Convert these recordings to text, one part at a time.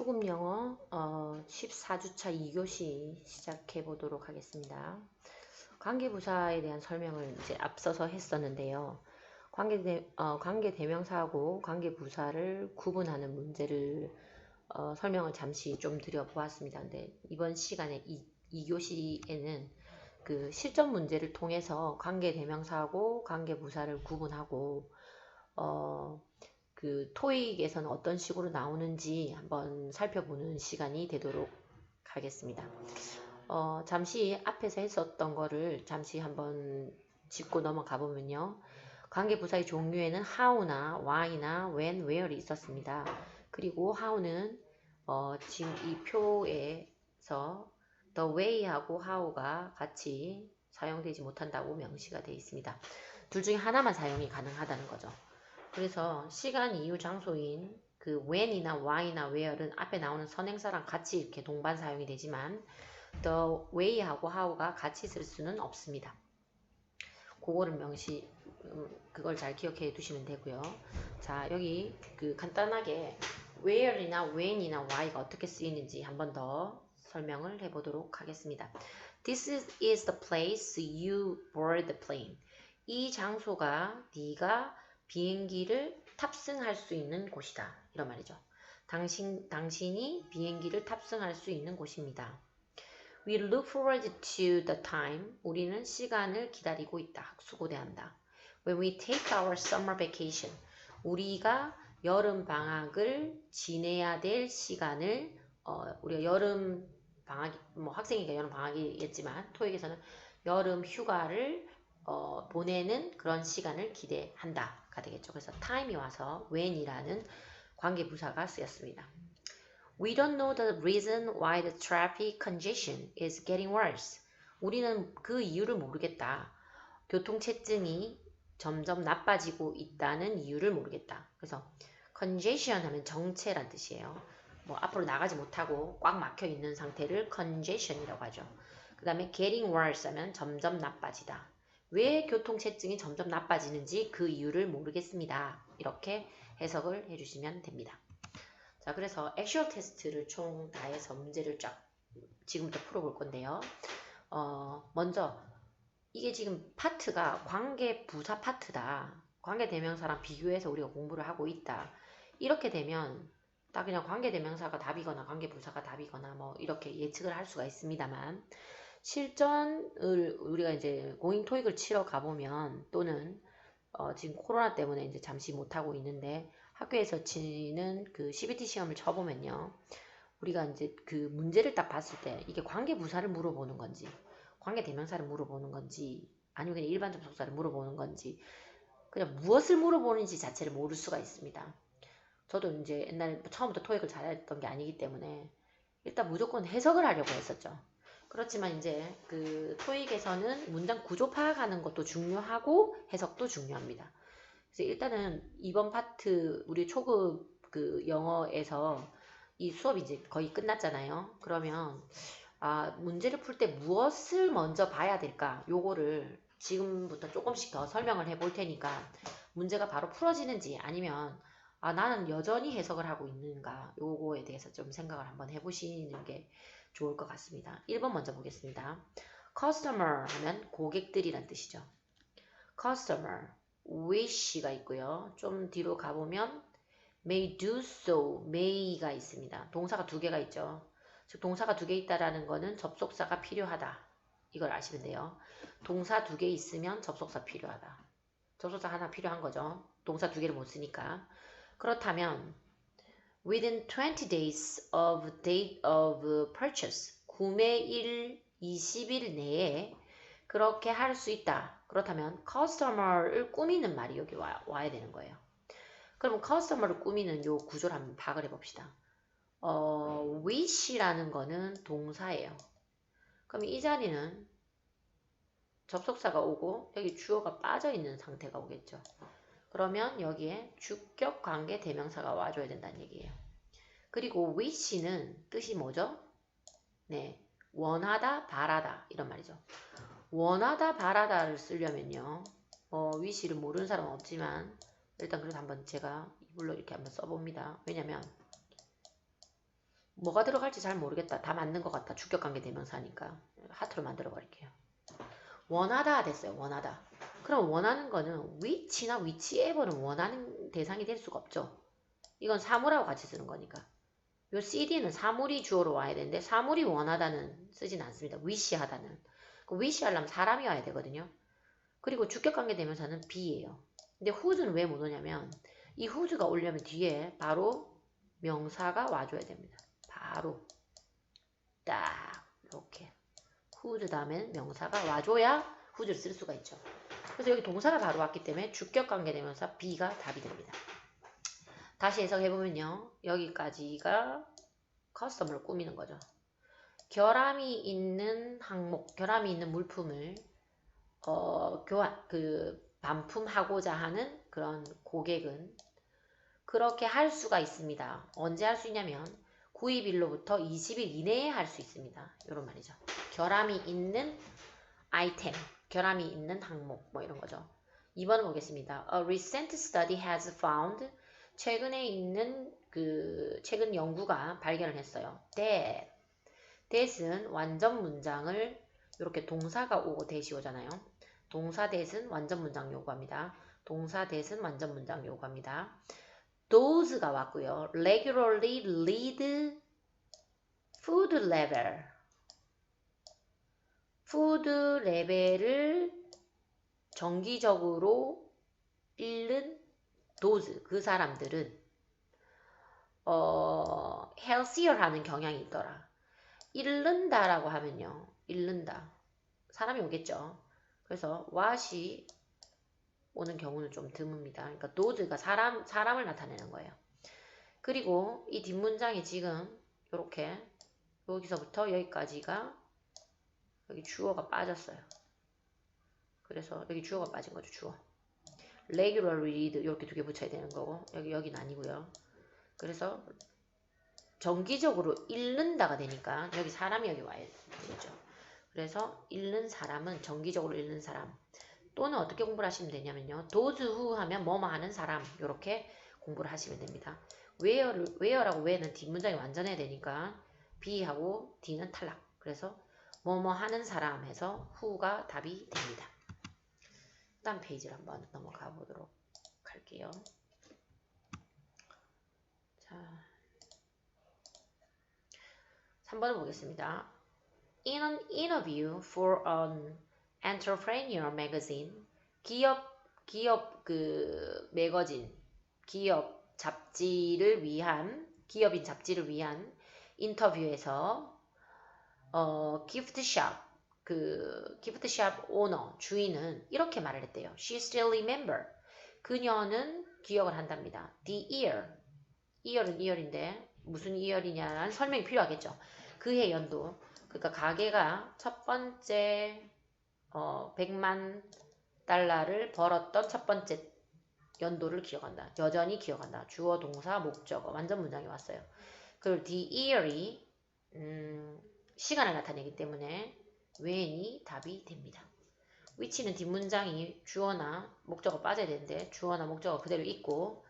초급 영어 어, 14주차 2교시 시작해 보도록 하겠습니다. 관계부사에 대한 설명을 이제 앞서서 했었는데요. 관계, 어, 관계 대명사하고 관계부사를 구분하는 문제를 어, 설명을 잠시 좀 드려보았습니다. 근데 이번 시간에 이, 2교시에는 그 실전 문제를 통해서 관계 대명사하고 관계 부사를 구분하고 어, 그 토익에서는 어떤 식으로 나오는지 한번 살펴보는 시간이 되도록 하겠습니다. 어, 잠시 앞에서 했었던 거를 잠시 한번 짚고 넘어가 보면요. 관계 부사의 종류에는 how나 why나 when, where이 있었습니다. 그리고 how는 어, 지금 이 표에서 the way하고 how가 같이 사용되지 못한다고 명시가 되어 있습니다. 둘 중에 하나만 사용이 가능하다는 거죠. 그래서 시간, 이유, 장소인 그 when이나 why나 where는 앞에 나오는 선행사랑 같이 이렇게 동반 사용이 되지만 the way하고 how가 같이 쓸 수는 없습니다. 그거를 명시 음, 그걸 잘 기억해 두시면 되고요. 자 여기 그 간단하게 where이나 when이나 why가 어떻게 쓰이는지 한 번 더 설명을 해보도록 하겠습니다. This is the place you board the plane. 이 장소가 네가 비행기를 tab승할 수 있는 곳이다. 이런 말이죠. 당신, 당신이 비행기를 탑승할 수 있는 곳입니다. We look forward to the time. 우리는 시간을 기다리고 있다. 학수고대한다. When we take our summer vacation. 우리가 여름 방학을 지내야 될 시간을 어, 우리가 여름 방학 뭐 학생이니까 여름 방학이겠지만 토익에서는 여름 휴가를 어, 보내는 그런 시간을 기대한다 가 되겠죠. 그래서 time이 와서 when이라는 관계 부사가 쓰였습니다. We don't know the reason why the traffic congestion is getting worse. 우리는 그 이유를 모르겠다. 교통체증이 점점 나빠지고 있다는 이유를 모르겠다. 그래서 congestion 하면 정체란 뜻이에요. 뭐 앞으로 나가지 못하고 꽉 막혀 있는 상태를 congestion이라고 하죠. 그 다음에 getting worse 하면 점점 나빠지다. 왜 교통체증이 점점 나빠지는지 그 이유를 모르겠습니다. 이렇게 해석을 해주시면 됩니다. 자, 그래서 액션 테스트를 총 다 해서 문제를 쫙 지금부터 풀어볼 건데요. 어, 먼저 이게 지금 파트가 관계 부사 파트다. 관계 대명사랑 비교해서 우리가 공부를 하고 있다. 이렇게 되면 딱 그냥 관계 대명사가 답이거나 관계 부사가 답이거나 뭐 이렇게 예측을 할 수가 있습니다만 실전을 우리가 이제 고잉 토익을 치러 가보면 또는 어 지금 코로나 때문에 이제 잠시 못하고 있는데 학교에서 치는 그 CBT 시험을 쳐보면요. 우리가 이제 그 문제를 딱 봤을 때 이게 관계 부사를 물어보는 건지 관계 대명사를 물어보는 건지 아니면 그냥 일반 접속사를 물어보는 건지 그냥 무엇을 물어보는지 자체를 모를 수가 있습니다. 저도 이제 옛날에 처음부터 토익을 잘했던 게 아니기 때문에 일단 무조건 해석을 하려고 했었죠. 그렇지만 이제 그 토익에서는 문장 구조 파악하는 것도 중요하고 해석도 중요합니다. 그래서 일단은 이번 파트 우리 초급 그 영어에서 이 수업이 이제 거의 끝났잖아요. 그러면 아, 문제를 풀 때 무엇을 먼저 봐야 될까? 요거를 지금부터 조금씩 더 설명을 해 볼 테니까 문제가 바로 풀어지는지 아니면 아, 나는 여전히 해석을 하고 있는가? 요거에 대해서 좀 생각을 한번 해 보시는 게 좋을 것 같습니다. 1번 먼저 보겠습니다. customer 하면 고객들이란 뜻이죠. customer, wish가 있고요. 좀 뒤로 가보면 may do so, may가 있습니다. 동사가 두 개가 있죠. 즉 동사가 두 개 있다라는 거는 접속사가 필요하다. 이걸 아시면 돼요. 동사 두 개 있으면 접속사 필요하다. 접속사 하나 필요한 거죠. 동사 두 개를 못 쓰니까. 그렇다면 within 20 days of date of purchase 구매일 20일 내에 그렇게 할 수 있다. 그렇다면 customer를 꾸미는 말이 여기 와, 와야 되는 거예요. 그럼 customer를 꾸미는 요 구조를 한번 파악을 해봅시다. 어, wish라는 거는 동사예요. 그럼 이 자리는 접속사가 오고 여기 주어가 빠져 있는 상태가 오겠죠. 그러면 여기에 주격 관계 대명사가 와줘야 된다는 얘기예요. 그리고 wish는 뜻이 뭐죠? 네, 원하다, 바라다 이런 말이죠. 원하다, 바라다를 쓰려면요. 어, wish를 모르는 사람은 없지만 일단 그래서 한번 제가 이걸로 이렇게 한번 써봅니다. 왜냐면 뭐가 들어갈지 잘 모르겠다. 다 맞는 것 같다. 주격관계 대명사니까 하트로 만들어 버릴게요. 원하다 됐어요. 원하다. 그럼 원하는 거는 위치나 위치 에버는 원하는 대상이 될 수가 없죠. 이건 사물하고 같이 쓰는 거니까. 요 CD는 사물이 주어로 와야 되는데 사물이 원하다는 쓰진 않습니다. 위시하다는. 그 위시하려면 사람이 와야 되거든요. 그리고 주격관계 대명사는 be예요. 근데 who's는 왜 못 오냐면 이 who's가 오려면 뒤에 바로 명사가 와줘야 됩니다. 바로 딱 이렇게 whose 다음엔 명사가 와줘야 who's를 쓸 수가 있죠. 그래서 여기 동사가 바로 왔기 때문에 주격관계 대명사 be가 답이 됩니다. 다시 해석해보면요. 여기까지가 커스텀을 꾸미는 거죠. 결함이 있는 항목, 결함이 있는 물품을 어, 교환, 그 반품하고자 하는 그런 고객은 그렇게 할 수가 있습니다. 언제 할 수 있냐면 구입일로부터 20일 이내에 할 수 있습니다. 이런 말이죠. 결함이 있는 아이템, 결함이 있는 항목 뭐 이런 거죠. 2번 보겠습니다. A recent study has found 최근에 있는 그 최근 연구가 발견을 했어요. that that은 완전 문장을 이렇게 동사가 오고 대시 오잖아요. 동사 that은 완전 문장 요구합니다. 동사 that은 완전 문장 요구합니다. Those가 왔고요. regularly lead food level food 레벨을 정기적으로 잃는 those 그 사람들은 어 healthier 하는 경향이 있더라. 잃는다라고 하면요. 잃는다. 사람이 오겠죠. 그래서 what이 오는 경우는 좀 드뭅니다. 그러니까 those가 사람, 사람을 나타내는 거예요. 그리고 이 뒷문장이 지금 이렇게 여기서부터 여기까지가 여기 주어가 빠졌어요. 그래서 여기 주어가 빠진 거죠. 주어. regular read 이렇게 두 개 붙여야 되는 거고 여기 여기는 아니고요. 그래서 정기적으로 읽는다가 되니까 여기 사람이 여기 와야 되죠. 그래서 읽는 사람은 정기적으로 읽는 사람 또는 어떻게 공부를 하시면 되냐면요. those who 하면 뭐뭐 하는 사람 이렇게 공부를 하시면 됩니다. where를, where라고 where는 뒷문장이 완전해야 되니까 be하고 d는 탈락. 그래서 뭐뭐 하는 사람 해서 who가 답이 됩니다. 다음 페이지를 한번 넘어가 보도록 할게요. 자, 3번을 보겠습니다. In an interview for an entrepreneur magazine, 기업 기업 그 매거진, 기업 잡지를 위한 기업인 잡지를 위한 인터뷰에서 어, 기프트샵 그 기프트샵 오너 주인은 이렇게 말을 했대요. She still remember. 그녀는 기억을 한답니다. The year. year은 year인데 무슨 year이냐는 설명이 필요하겠죠. 그해 연도. 그러니까 가게가 첫 번째 어, 100만 달러를 벌었던 첫 번째 연도를 기억한다. 여전히 기억한다. 주어, 동사, 목적어. 완전 문장이 왔어요. 그리고 the year이 음, 시간을 나타내기 때문에 when이 답이 됩니다. 위치는 뒷문장이 주어나 목적어 빠져야 되는데 주어나 목적어 그대로 있고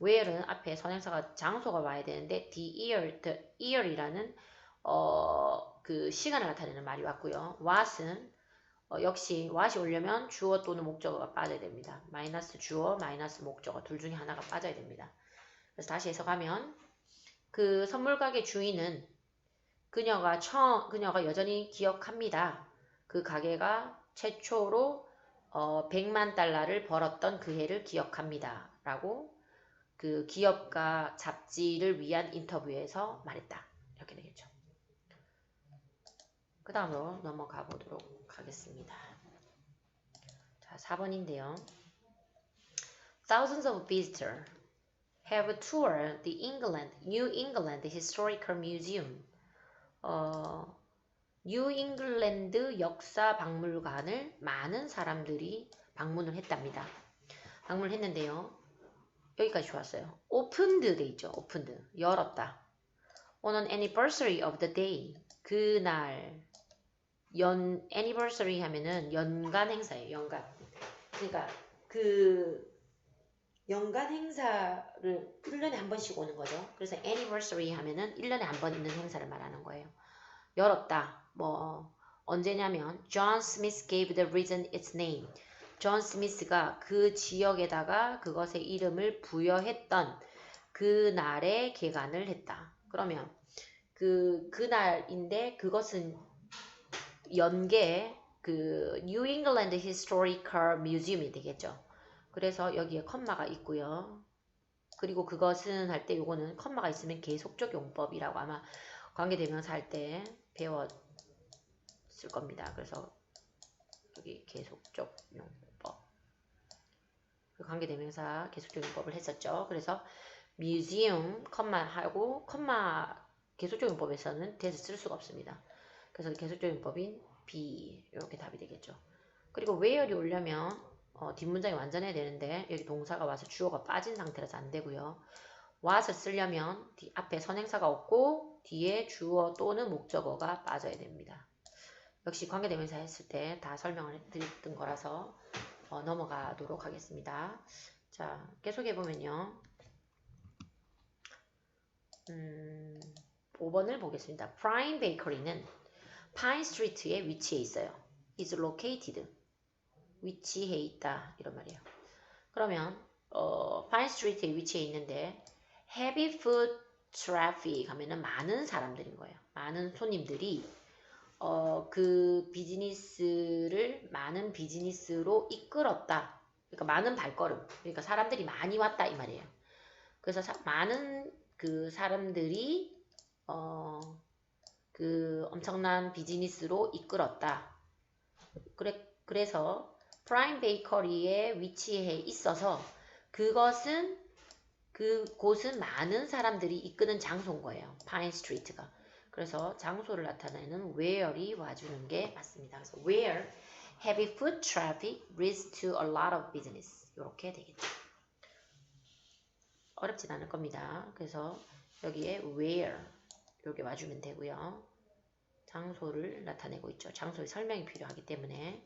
where는 앞에 선행사가 장소가 와야 되는데 the year, the year이라는 어, 그 시간을 나타내는 말이 왔고요. what은 어, 역시 what이 오려면 주어 또는 목적어가 빠져야 됩니다. 마이너스 주어, 마이너스 목적어 둘 중에 하나가 빠져야 됩니다. 그래서 다시 해석하면 그 선물 가게 주인은 그녀가 처 그녀가 여전히 기억합니다. 그 가게가 최초로 어, 100만 달러를 벌었던 그 해를 기억합니다. 라고 그 기업가 잡지를 위한 인터뷰에서 말했다. 이렇게 되겠죠. 그 다음으로 넘어가 보도록 하겠습니다. 자, 4번인데요. Thousands of visitors have toured the England, New England Historical Museum. 어, 뉴 잉글랜드 역사 박물관을 많은 사람들이 방문을 했답니다. 방문을 했는데요. 여기까지 좋았어요. 오픈드 돼 있죠. 오픈드. 열었다. On an anniversary of the day. 그날 연 anniversary 하면은 연간 행사예요. 연간. 그러니까 그 연간 행사를 1년에 한 번씩 오는 거죠. 그래서 anniversary 하면은 1년에 한 번 있는 행사를 말하는 거예요. 열었다. 뭐 언제냐면 John Smith gave the region its name. 존 스미스가 그 지역에다가 그것의 이름을 부여했던 그 날에 개관을 했다. 그러면 그 그 날인데 그것은 연계 그 New England Historical Museum이 되겠죠. 그래서 여기에 컴마가 있고요. 그리고 그것은 할 때 요거는 컴마가 있으면 계속적 용법이라고 아마 관계대명사 할 때 배웠을 겁니다. 그래서 여기 계속적 용법 그 관계대명사 계속적 용법을 했었죠. 그래서 museum 컴마 하고 컴마 계속적 용법에서는 대서 쓸 수가 없습니다. 그래서 계속적 용법인 B 이렇게 답이 되겠죠. 그리고 where이 오려면 어, 뒷문장이 완전해야 되는데 여기 동사가 와서 주어가 빠진 상태라서 안 되고요. what을 쓰려면 뒤, 앞에 선행사가 없고 뒤에 주어 또는 목적어가 빠져야 됩니다. 역시 관계대명사 했을 때 다 설명을 드렸던 거라서 어, 넘어가도록 하겠습니다. 자, 계속 해 보면요. 음, 5번을 보겠습니다. Prime Bakery는 파인 스트리트에 위치해 있어요. is located. 위치해 있다. 이런 말이에요. 그러면 어, 파인 스트리트에 위치해 있는데 heavy foot traffic 하면은 많은 사람들인 거예요. 많은 손님들이 어, 그 비즈니스를 많은 비즈니스로 이끌었다. 그러니까 많은 발걸음. 그러니까 사람들이 많이 왔다 이 말이에요. 그래서 사, 많은 그 사람들이 어, 그 엄청난 비즈니스로 이끌었다. 그래, 그래서 프라임 베이커리에 위치해 있어서 그것은 그곳은 많은 사람들이 이끄는 장소인 거예요. 파인 스트리트가. 그래서 장소를 나타내는 where이 와주는 게 맞습니다. 그래서 where heavy foot traffic leads to a lot of business. 이렇게 되겠죠. 어렵진 않을 겁니다. 그래서 여기에 where 이렇게 와주면 되고요. 장소를 나타내고 있죠. 장소의 설명이 필요하기 때문에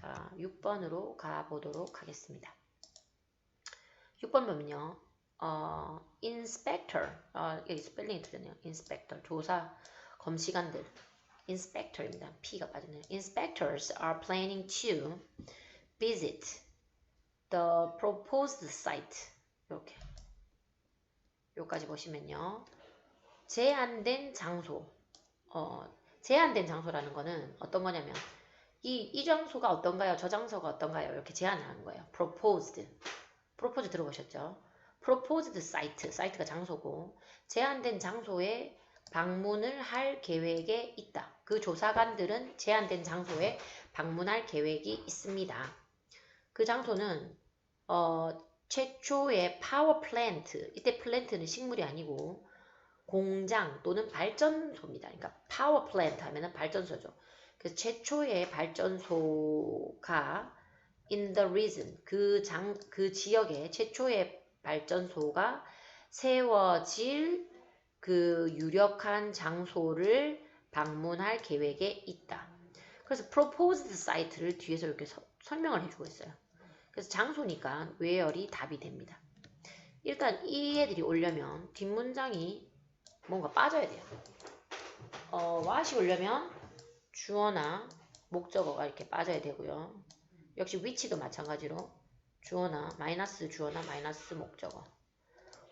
자 6번으로 가보도록 하겠습니다. 6번 보면요. 어, inspector 어, 여기 스펠링이 틀렸네요. inspector 조사 검시관들 inspector입니다. P가 빠지네요. Inspectors are planning to visit the proposed site 이렇게 여기까지 보시면요. 제한된 장소 어, 제한된 장소라는 거는 어떤 거냐면 이, 이 장소가 어떤가요? 저 장소가 어떤가요? 이렇게 제한을 하는 거예요. proposed. propose 들어보셨죠? proposed site. 사이트가 장소고 제한된 장소에 방문을 할 계획에 있다. 그 조사관들은 제한된 장소에 방문할 계획이 있습니다. 그 장소는 어, 최초의 파워 플랜트. 이때 플랜트는 식물이 아니고 공장 또는 발전소입니다. 그러니까 파워 플랜트 하면은 발전소죠. 그래서 최초의 발전소가 in the region 그 장 그 지역에 최초의 발전소가 세워질 그 유력한 장소를 방문할 계획에 있다. 그래서 proposed site를 뒤에서 이렇게 서, 설명을 해주고 있어요. 그래서 장소니까 where이 답이 됩니다. 일단 이 애들이 오려면 뒷문장이 뭔가 빠져야 돼요. 어, what이 오려면 주어나 목적어가 이렇게 빠져야 되고요. 역시 위치도 마찬가지로 주어나 마이너스 주어나 마이너스 목적어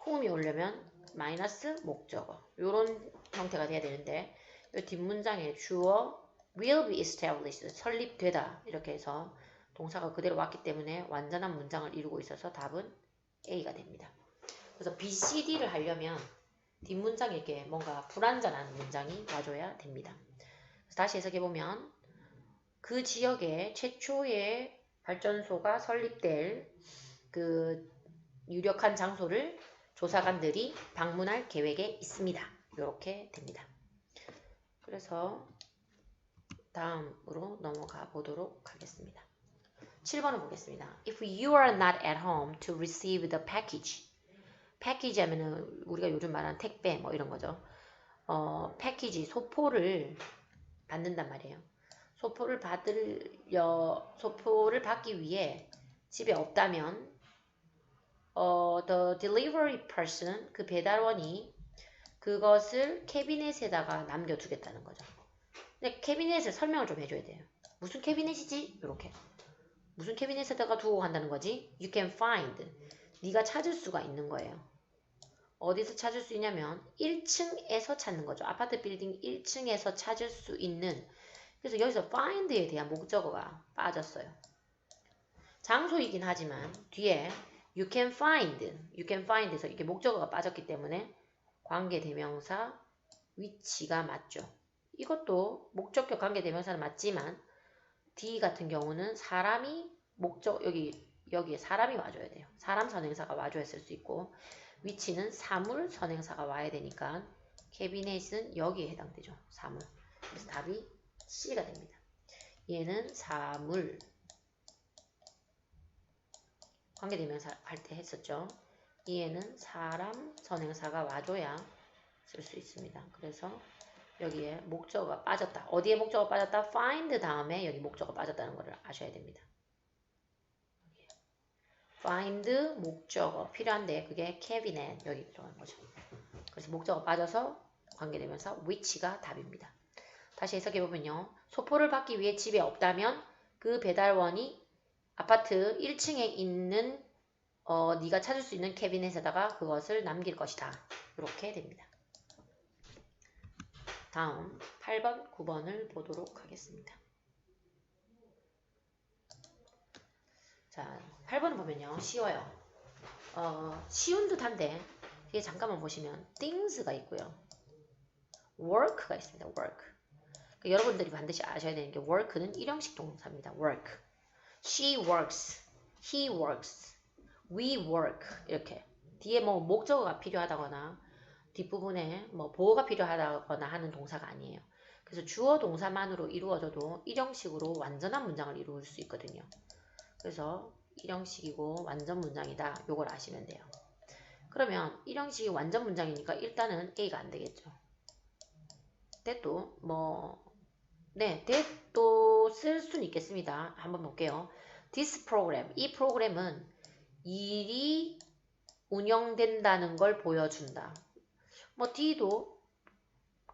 whom이 오려면 마이너스 목적어 이런 형태가 돼야 되는데 이 뒷문장에 주어 will be established 설립되다 이렇게 해서 동사가 그대로 왔기 때문에 완전한 문장을 이루고 있어서 답은 A가 됩니다. 그래서 B, C, D를 하려면 뒷문장에 이렇게 뭔가 불완전한 문장이 와줘야 됩니다. 다시 해석해보면 그 지역에 최초의 발전소가 설립될 그 유력한 장소를 조사관들이 방문할 계획에 있습니다. 이렇게 됩니다. 그래서 다음으로 넘어가 보도록 하겠습니다. 7번을 보겠습니다. If you are not at home to receive the package 패키지 하면은 우리가 요즘 말하는 택배 뭐 이런 거죠. 어, 패키지 소포를 받는단 말이에요. 소포를 받으려 소포를 받기 위해 집에 없다면 어, the delivery person 그 배달원이 그것을 캐비넷에다가 남겨두겠다는 거죠. 근데 캐비넷을 설명을 좀 해줘야 돼요. 무슨 캐비넷이지? 이렇게 무슨 캐비넷에다가 두고 간다는 거지? You can find 네가 찾을 수가 있는 거예요. 어디서 찾을 수 있냐면 1층에서 찾는 거죠. 아파트 빌딩 1층에서 찾을 수 있는 그래서 여기서 find에 대한 목적어가 빠졌어요. 장소이긴 하지만 뒤에 you can find, you can find에서 이게 목적어가 빠졌기 때문에 관계대명사 위치가 맞죠. 이것도 목적격 관계대명사는 맞지만 D 같은 경우는 사람이 목적 여기 여기에 사람이 와줘야 돼요. 사람 선행사가 와줘야 쓸 수 있고 위치는 사물 선행사가 와야 되니까 캐비넷은 여기에 해당되죠. 사물. 그래서 답이 C가 됩니다. 얘는 사물 관계대명사 할 때 했었죠. 얘는 사람 선행사가 와줘야 쓸 수 있습니다. 그래서 여기에 목적어가 빠졌다. 어디에 목적어가 빠졌다? find 다음에 여기 목적어가 빠졌다는 것을 아셔야 됩니다. Find 목적어 필요한데 그게 cabinet 여기 들어가는 거죠. 그래서 목적어 빠져서 관계되면서 which가 답입니다. 다시 해석해 보면요. 소포를 받기 위해 집에 없다면 그 배달원이 아파트 1층에 있는 어, 네가 찾을 수 있는 캐비넷에다가 그것을 남길 것이다. 이렇게 됩니다. 다음 8번, 9번을 보도록 하겠습니다. 자, 8번을 보면요. 쉬워요. 어, 쉬운 듯한데 이게 잠깐만 보시면 things가 있고요. work가 있습니다. work. 그러니까 여러분들이 반드시 아셔야 되는 게 work는 일형식 동사입니다. work. She works. He works. We work. 이렇게. 뒤에 뭐 목적어가 필요하다거나 뒷부분에 뭐 보호가 필요하다거나 하는 동사가 아니에요. 그래서 주어 동사만으로 이루어져도 일형식으로 완전한 문장을 이룰 수 있거든요. 그래서 일형식이고 완전 문장이다. 요걸 아시면 돼요. 그러면 일형식이 완전 문장이니까 일단은 A가 안 되겠죠. that도 뭐 네, that도 쓸 수는 있겠습니다. 한번 볼게요. this program, 이 프로그램은 일이 운영된다는 걸 보여준다. 뭐 D도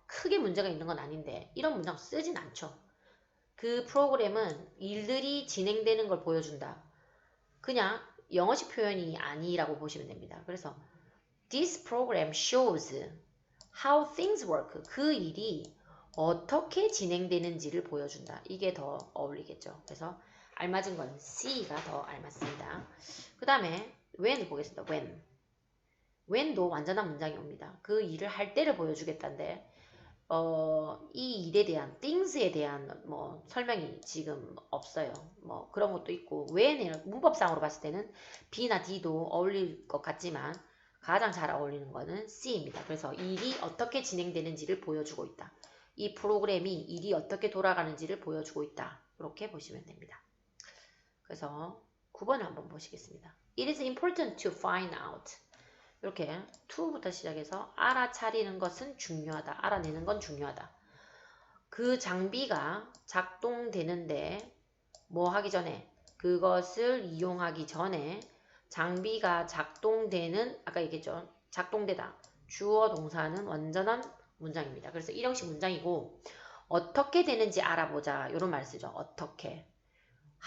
크게 문제가 있는 건 아닌데 이런 문장 쓰진 않죠. 그 프로그램은 일들이 진행되는 걸 보여준다. 그냥 영어식 표현이 아니라고 보시면 됩니다. 그래서 this program shows how things work. 그 일이 어떻게 진행되는지를 보여준다. 이게 더 어울리겠죠. 그래서 알맞은 건 C가 더 알맞습니다. 그 다음에 when을 보겠습니다. when. when도 완전한 문장이 옵니다. 그 일을 할 때를 보여주겠다는데 어, 이 일에 대한 things에 대한 뭐 설명이 지금 없어요. 뭐 그런 것도 있고 when을 문법상으로 봤을 때는 B나 D도 어울릴 것 같지만 가장 잘 어울리는 거는 C입니다. 그래서 일이 어떻게 진행되는지를 보여주고 있다. 이 프로그램이 일이 어떻게 돌아가는지를 보여주고 있다. 이렇게 보시면 됩니다. 그래서 9번을 한번 보시겠습니다. It is important to find out. 이렇게 to부터 시작해서 알아차리는 것은 중요하다. 알아내는 건 중요하다. 그 장비가 작동되는데 뭐 하기 전에 그것을 이용하기 전에 장비가 작동되는 아까 얘기했죠. 작동되다. 주어 동사는 완전한 문장입니다. 그래서 일형식 문장이고 어떻게 되는지 알아보자. 이런 말 쓰죠. 어떻게.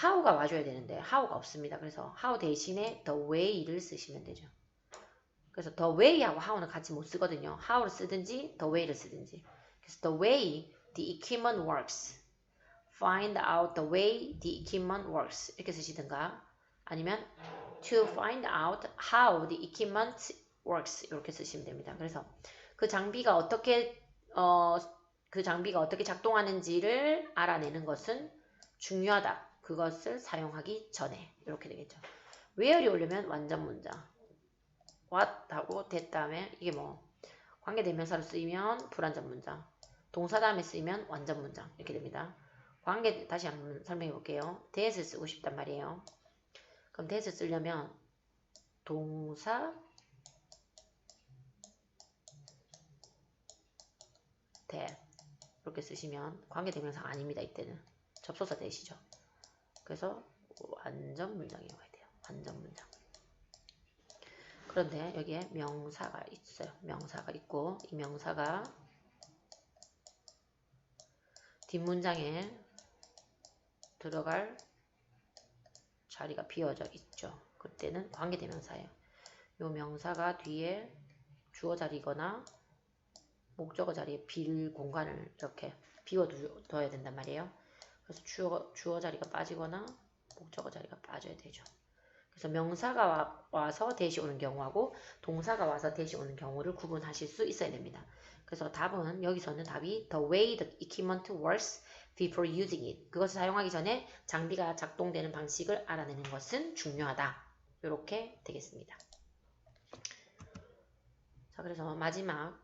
how가 와줘야 되는데 how가 없습니다. 그래서 how 대신에 the way를 쓰시면 되죠. 그래서 the way하고 how는 같이 못 쓰거든요. how를 쓰든지 the way를 쓰든지. 그래서 the way the equipment works. find out the way the equipment works. 이렇게 쓰시든가 아니면 to find out how the equipment works 이렇게 쓰시면 됩니다. 그래서 그 장비가 어떻게 어, 그 장비가 어떻게 작동하는지를 알아내는 것은 중요하다. 그것을 사용하기 전에 이렇게 되겠죠. where이 오려면 완전 문장 what 하고 that 다음에 이게 뭐 관계대명사로 쓰이면 불완전 문장 동사 다음에 쓰이면 완전 문장 이렇게 됩니다. 관계 다시 한번 설명해 볼게요. that을 쓰고 싶단 말이에요. 그럼 that을 쓰려면 동사 that 이렇게 쓰시면 관계대명사 아닙니다. 이때는 접속사 that이죠. 그래서 완전 문장이 와야 돼요. 완전 문장. 그런데 여기에 명사가 있어요. 명사가 있고 이 명사가 뒷문장에 들어갈 자리가 비어져 있죠. 그때는 관계대명사예요. 이 명사가 뒤에 주어 자리거나 목적어 자리에 빌 공간을 이렇게 비워둬야 된단 말이에요. 그래서 주어, 주어 자리가 빠지거나 목적어 자리가 빠져야 되죠. 그래서 명사가 와, 와서 대시 오는 경우하고 동사가 와서 대시 오는 경우를 구분하실 수 있어야 됩니다. 그래서 답은 여기서는 답이 the way the equipment works before using it. 그것을 사용하기 전에 장비가 작동되는 방식을 알아내는 것은 중요하다. 이렇게 되겠습니다. 자, 그래서 마지막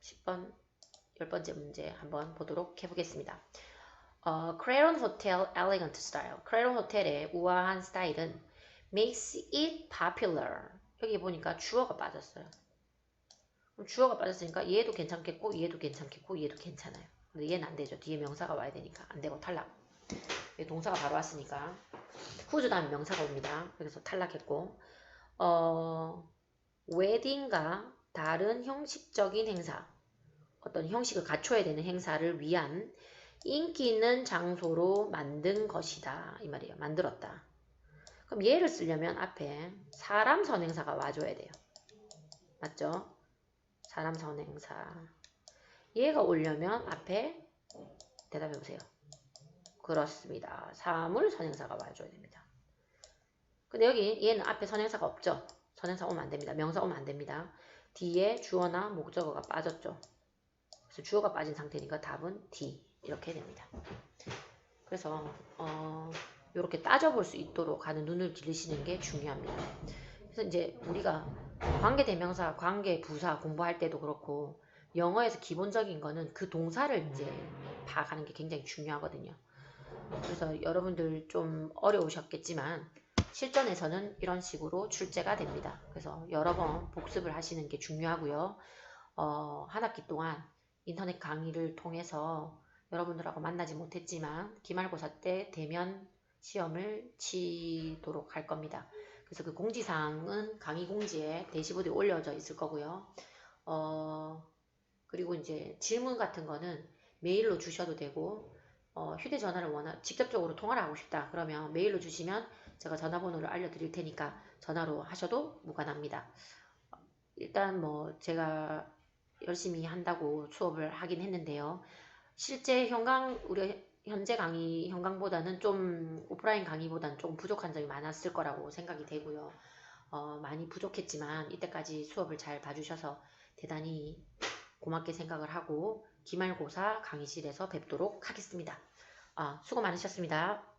10번, 10번째 문제 한번 보도록 해보겠습니다. 어, 크레론 호텔 elegant style. 크레론 호텔의 우아한 스타일은 makes it popular. 여기 보니까 주어가 빠졌어요. 그럼 주어가 빠졌으니까 얘도 괜찮겠고 얘도 괜찮겠고 얘도 괜찮아요. 근데 얘는 안 되죠. 뒤에 명사가 와야 되니까 안 되고 탈락. 동사가 바로 왔으니까 후주 다음 명사가 옵니다. 그래서 탈락했고 어, 웨딩과 다른 형식적인 행사 어떤 형식을 갖춰야 되는 행사를 위한 인기 있는 장소로 만든 것이다. 이 말이에요. 만들었다. 그럼 얘를 쓰려면 앞에 사람 선행사가 와줘야 돼요. 맞죠? 사람 선행사. 얘가 오려면 앞에 대답해 보세요. 그렇습니다. 사물 선행사가 와줘야 됩니다. 근데 여기 얘는 앞에 선행사가 없죠? 선행사 오면 안 됩니다. 명사 오면 안 됩니다. 뒤에 주어나 목적어가 빠졌죠. 그래서 주어가 빠진 상태니까 답은 D 이렇게 됩니다. 그래서 어, 이렇게 따져볼 수 있도록 하는 눈을 기르시는 게 중요합니다. 그래서 이제 우리가 관계 대명사, 관계 부사 공부할 때도 그렇고 영어에서 기본적인 거는 그 동사를 이제 파악하는 게 굉장히 중요하거든요. 그래서 여러분들 좀 어려우셨겠지만 실전에서는 이런 식으로 출제가 됩니다. 그래서 여러 번 복습을 하시는 게 중요하고요. 어, 한 학기 동안 인터넷 강의를 통해서 여러분들하고 만나지 못했지만 기말고사 때 대면 시험을 치도록 할 겁니다. 그래서 그 공지사항은 강의 공지에 대시보드에 올려져 있을 거고요. 어, 그리고 이제 질문 같은 거는 메일로 주셔도 되고 어, 휴대전화를 원하 직접적으로 통화를 하고 싶다 그러면 메일로 주시면 제가 전화번호를 알려드릴 테니까 전화로 하셔도 무관합니다. 일단 뭐 제가 열심히 한다고 수업을 하긴 했는데요. 실제 현강 우리 현재 강의 현강보다는 좀 오프라인 강의보다는 조금 부족한 점이 많았을 거라고 생각이 되고요. 어, 많이 부족했지만 이때까지 수업을 잘 봐주셔서 대단히 고맙게 생각을 하고 기말고사 강의실에서 뵙도록 하겠습니다. 아, 수고 많으셨습니다.